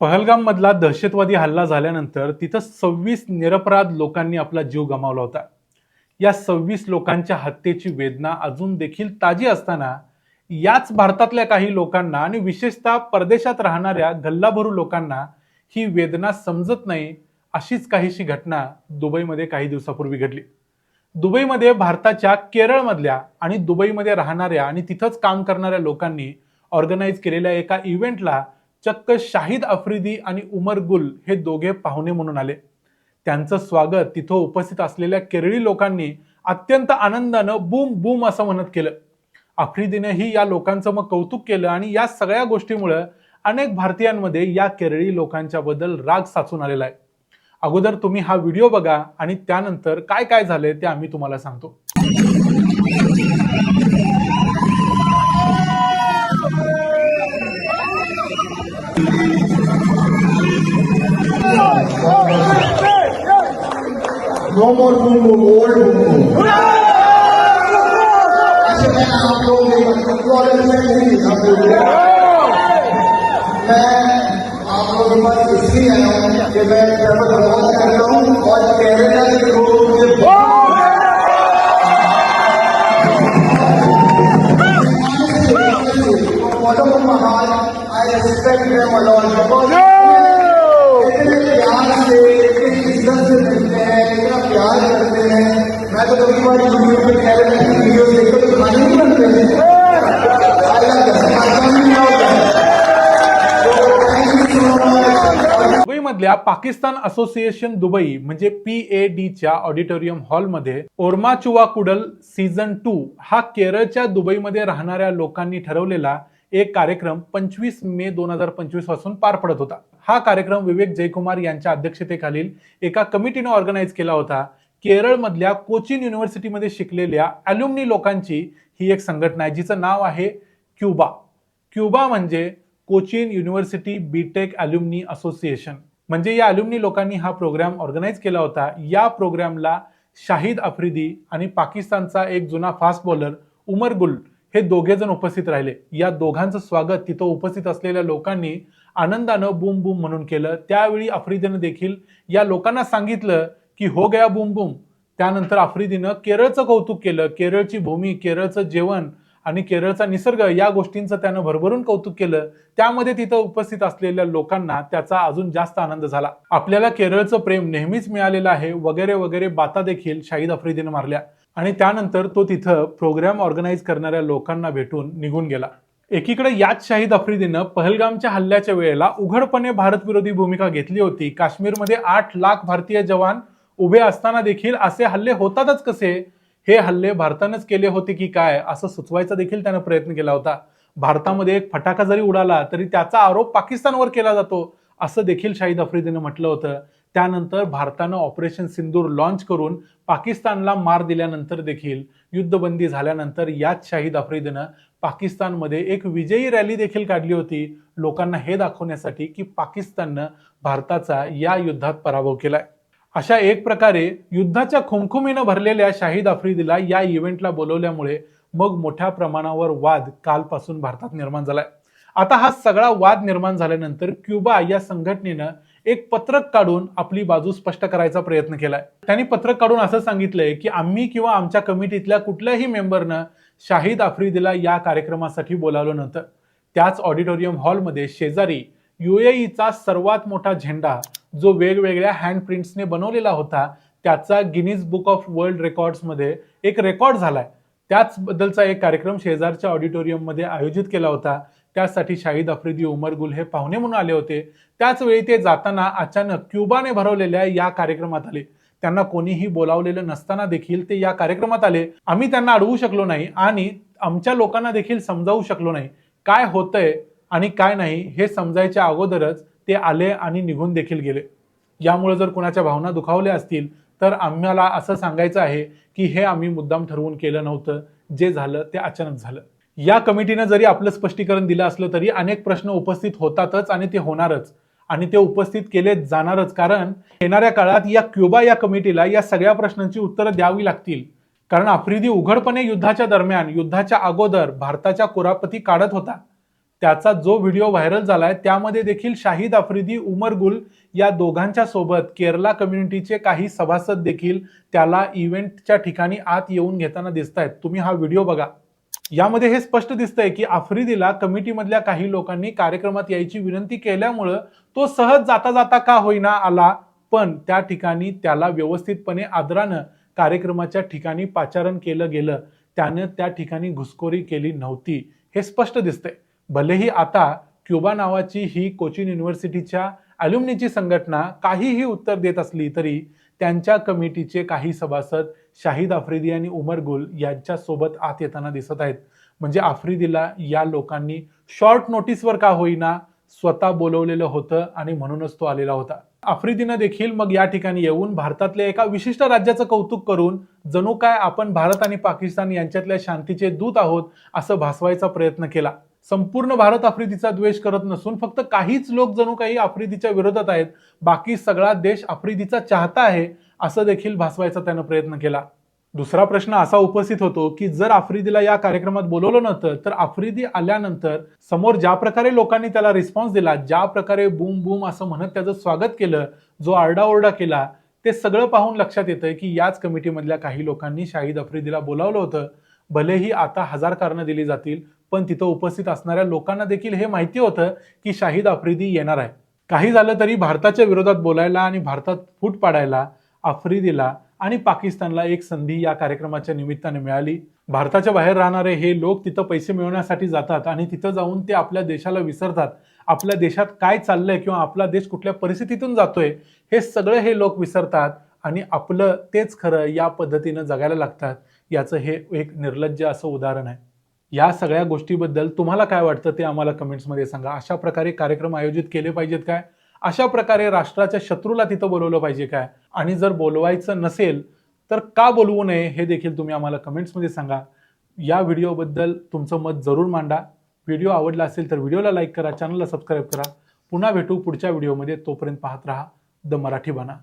पहलगाम मधला दहशतवादी हल्ला झाल्यानंतर तिथं सव्वीस निरपराध लोकांनी आपला जीव गमावला होता. या सव्वीस लोकांच्या हत्येची वेदना अजून देखील ताजी असताना याच भारतातल्या काही लोकांना आणि विशेषतः परदेशात राहणाऱ्या गल्लाभरू लोकांना ही वेदना समजत नाही अशीच काहीशी घटना दुबईमध्ये काही दिवसापूर्वी घडली. दुबईमध्ये भारताच्या केरळमधल्या आणि दुबईमध्ये राहणाऱ्या आणि तिथंच काम करणाऱ्या लोकांनी ऑर्गनाईज केलेल्या एका इव्हेंटला चक्क शाहिद आफ्रिदी आणि उमर गुल हे दोघे पाहुणे म्हणून आले. त्यांचं स्वागत तिथं उपस्थित असलेल्या केरळी लोकांनी अत्यंत आनंदानं बूम बूम असं म्हणत केलं. आफ्रिदीनेही या लोकांचं मग कौतुक केलं आणि या सगळ्या गोष्टीमुळं अनेक भारतीयांमध्ये या केरळी लोकांच्या बद्दल राग साचून आलेला आहे. अगोदर तुम्ही हा व्हिडिओ बघा आणि त्यानंतर काय काय झालंय ते आम्ही तुम्हाला सांगतो. More boom boom, old boom boom. अच्छा मैं आप लोग में नहीं आप लोग मैं आप लोगों के पास इसलिए आया हूँ कि मैं करता हूँ और केरला के लोगों them a lot. Because मैं तो कभी बार पे कह वीडियो तो खाने नहीं दुबईमधल्या पाकिस्तान असोसिएशन दुबई म्हणजे पी ए डीच्या ऑडिटोरियम हॉलमध्ये ओर्मा चुवा कुडल सीझन टू हा केरळच्या दुबईमध्ये राहणाऱ्या लोकांनी ठरवलेला एक कार्यक्रम पंचवीस मे दोन हजार पंचवीसपासून पार पडत होता. हा कार्यक्रम विवेक जयकुमार यांच्या अध्यक्षतेखालील एका कमिटीने ऑर्गनाईज केला होता. केरळमधल्या कोचिन युनिव्हर्सिटीमध्ये शिकलेल्या अल्युमनी लोकांची ही एक संघटना आहे जिचं नाव आहे क्युबा. क्युबा म्हणजे Cochin university BTech alumni association म्हणजे या अल्युमनी लोकांनी हा प्रोग्राम ऑर्गनाईज केला होता. या प्रोग्रामला शाहिद आफ्रिदी आणि पाकिस्तानचा एक जुना फास्ट बॉलर उमर गुल हे दोघे जण उपस्थित राहिले. या दोघांचं स्वागत तिथं उपस्थित असलेल्या लोकांनी आनंदानं बूम बूम म्हणून केलं. त्यावेळी आफ्रिदीनं देखील या लोकांना सांगितलं की हो गया बुम बुम. त्यानंतर आफ्रिदीनं केरळचं कौतुक केलं. केरळची भूमी केरळचं जेवण आणि केरळचा निसर्ग या गोष्टींचं त्यानं भरभरून कौतुक केलं. त्यामध्ये तिथं उपस्थित असलेल्या लोकांना त्याचा अजून जास्त आनंद झाला. आपल्याला केरळचं प्रेम नेहमीच मिळालेलं आहे. वगैरे वगैरे बाता देखील शाहिद आफ्रिदीनं मारल्या. आणि त्यानंतर तो तिथं प्रोग्राम ऑर्गनाईज करणाऱ्या लोकांना भेटून निघून गेला. एकीकडे याच शाहिद आफ्रिदीनं पहलगामच्या हल्ल्याच्या वेळेला उघडपणे भारतविरोधी भूमिका घेतली होती. काश्मीरमध्ये आठ लाख भारतीय जवान उभे असताना देखील असे हल्ले होतातच कसे? हे हल्ले भारतानंच केले होते की काय? असं सुचवायचा देखील त्यानं प्रयत्न केला होता. भारतामध्ये एक फटाका जरी उडाला तरी त्याचा आरोप पाकिस्तानवर केला जातो असं देखील शाहिद आफ्रिदीनं म्हटलं होतं. त्यानंतर भारतानं ऑपरेशन सिंदूर लॉन्च करून पाकिस्तानला मार दिल्यानंतर देखील युद्धबंदी झाल्यानंतर याच शाहिद आफ्रिदीनं पाकिस्तानमध्ये एक विजयी रॅली देखील काढली होती. लोकांना हे दाखवण्यासाठी की पाकिस्ताननं भारताचा या युद्धात पराभव केलाय. अशा एक प्रकारे युद्धाच्या खुमखुमीनं भरलेल्या शाहिद आफ्रिदीला या इव्हेंटला बोलवल्यामुळे मग मोठ्या प्रमाणावर वाद कालपासून भारतात निर्माण झालाय. आता हा सगळा वाद निर्माण झाल्यानंतर क्युबा या संघटनेनं एक पत्रक काढून आपली बाजू स्पष्ट करायचा प्रयत्न केलाय. त्यांनी पत्रक काढून असं सांगितलंय की आम्ही किंवा आमच्या कमिटीतल्या कुठल्याही मेंबरनं शाहिद आफ्रिदीला या कार्यक्रमासाठी बोलावलं नव्हतं. त्याच ऑडिटोरियम हॉलमध्ये शेजारी युएईचा सर्वात मोठा झेंडा जो वेगवेगळ्या हँड प्रिंट्सने बनवलेला होता त्याचा गिनीज बुक ऑफ वर्ल्ड रेकॉर्ड्समध्ये एक रेकॉर्ड झालाय. त्याचबद्दलचा एक कार्यक्रम शेजारच्या ऑडिटोरियममध्ये आयोजित केला होता. त्यासाठी शाहिद आफ्रिदी उमर गुल हे पाहुणे म्हणून आले होते. त्याच वेळी ते जाताना अचानक क्युबाने भरवलेल्या या कार्यक्रमात आले. त्यांना कोणीही बोलावलेलं नसताना देखील ते या कार्यक्रमात आले. आम्ही त्यांना अडवू शकलो नाही आणि आमच्या लोकांना देखील समजावू शकलो नाही. काय होतंय आणि काय नाही हे समजायच्या अगोदरच ते आले आणि निघून देखील गेले. यामुळे जर कुणाच्या भावना दुखावल्या असतील तर आम्हाला असं सांगायचं आहे की हे आम्ही मुद्दाम ठरवून केलं नव्हतं. जे झालं ते अचानक झालं. या कमिटीनं जरी आपलं स्पष्टीकरण दिलं असलं तरी अनेक प्रश्न उपस्थित होतातच आणि ते होणारच. आणि ते उपस्थित केले जाणारच कारण येणाऱ्या काळात या क्युबा या कमिटीला या सगळ्या प्रश्नांची उत्तरं द्यावी लागतील. कारण आफ्रिदी उघडपणे युद्धाच्या दरम्यान युद्धाच्या अगोदर भारताच्या कुरापती काढत होता. त्याचा जो व्हिडिओ व्हायरल झालाय त्यामध्ये देखील शाहिद आफ्रिदी उमर गुल या दोघांच्या सोबत केरला कम्युनिटीचे काही सभासद देखील त्याला इव्हेंटच्या ठिकाणी आत येऊन घेताना दिसत आहेत तुम्ही हा व्हिडिओ बघा. यामध्ये हे स्पष्ट दिसतंय की आफ्रिदीला कमिटीमधल्या काही लोकांनी कार्यक्रमात यायची विनंती केल्यामुळं तो सहज जाता जाता का होईना आला पण त्या ठिकाणी त्याला व्यवस्थितपणे आदरानं कार्यक्रमाच्या ठिकाणी पाचारण केलं गेलं. त्यानं त्या ठिकाणी घुसखोरी केली नव्हती. हे स्पष्ट दिसतंय. भलेही आता क्युबा नावाची ही कोचिन युनिव्हर्सिटीच्या अल्युमिनीची संघटना काहीही उत्तर देत असली तरी त्यांच्या कमिटीचे काही सभासद शाहिद आफ्रिदी आणि उमर गुल यांच्यासोबत आत येताना दिसत आहेत. म्हणजे आफ्रिदीला या लोकांनी शॉर्ट नोटीसवर का होईना स्वतः बोलवलेलं होतं आणि म्हणूनच तो आलेला होता. आफ्रिदीनं देखील मग या ठिकाणी येऊन भारतातल्या एका विशिष्ट राज्याचं कौतुक करून जणू काय आपण भारत आणि पाकिस्तान यांच्यातल्या शांतीचे दूत आहोत असं भासवायचा प्रयत्न केला. संपूर्ण भारत आफ्रिदीचा द्वेष करत नसून फक्त काहीच लोक जणू काही आफ्रिदीच्या विरोधात आहेत. बाकी सगळा देश आफ्रिदीचा चाहता आहे असं देखील भासवायचा त्यानं प्रयत्न केला. दुसरा प्रश्न असा उपस्थित होतो की जर आफ्रिदीला या कार्यक्रमात बोलवलं नव्हतं तर आफ्रिदी आल्यानंतर समोर ज्या प्रकारे लोकांनी त्याला रिस्पॉन्स दिला ज्या प्रकारे बूम बूम असं म्हणत त्याचं स्वागत केलं जो आरडाओरडा केला ते सगळं पाहून लक्षात येतंय की याच कमिटीमधल्या काही लोकांनी शाहिद आफ्रिदीला बोलावलं होतं. भलेही आता हजार कारणं दिली जातील पण तिथं उपस्थित असणाऱ्या लोकांना देखील हे माहिती होतं की शाहिद आफ्रिदी येणार आहे. काही झालं तरी भारताच्या विरोधात बोलायला आणि भारतात फूट पाडायला आफ्रिदीला आणि पाकिस्तानला एक संधी या कार्यक्रमाच्या निमित्ताने मिळाली. भारताच्या बाहेर राहणारे हे लोक तिथं पैसे मिळवण्यासाठी जातात आणि तिथं जाऊन ते आपल्या देशाला विसरतात. आपल्या देशात काय चाललंय किंवा आपला देश कुठल्या परिस्थितीतून जातोय हे सगळं हे लोक विसरतात आणि आपलं तेच खरं या पद्धतीनं जगायला लागतात. याचं हे एक निर्लज्ज असं उदाहरण आहे. या सगळ्या गोष्टीबद्दल तुम्हाला काय वाटतं ते आम्हाला कमेंट्समध्ये सांगा. अशा प्रकारे कार्यक्रम आयोजित केले पाहिजेत काय? अशा प्रकारे राष्ट्राच्या शत्रूला तिथं बोलवलं पाहिजे काय? आणि जर बोलवायचं नसेल तर का बोलवू नये हे देखील तुम्ही आम्हाला कमेंट्समध्ये सांगा. या व्हिडिओबद्दल तुमचं मत जरूर मांडा. व्हिडिओ आवडला असेल तर व्हिडिओला लाईक करा चॅनलला सबस्क्राईब करा. पुन्हा भेटू पुढच्या व्हिडिओमध्ये. तोपर्यंत पाहत राहा. द मराठी बना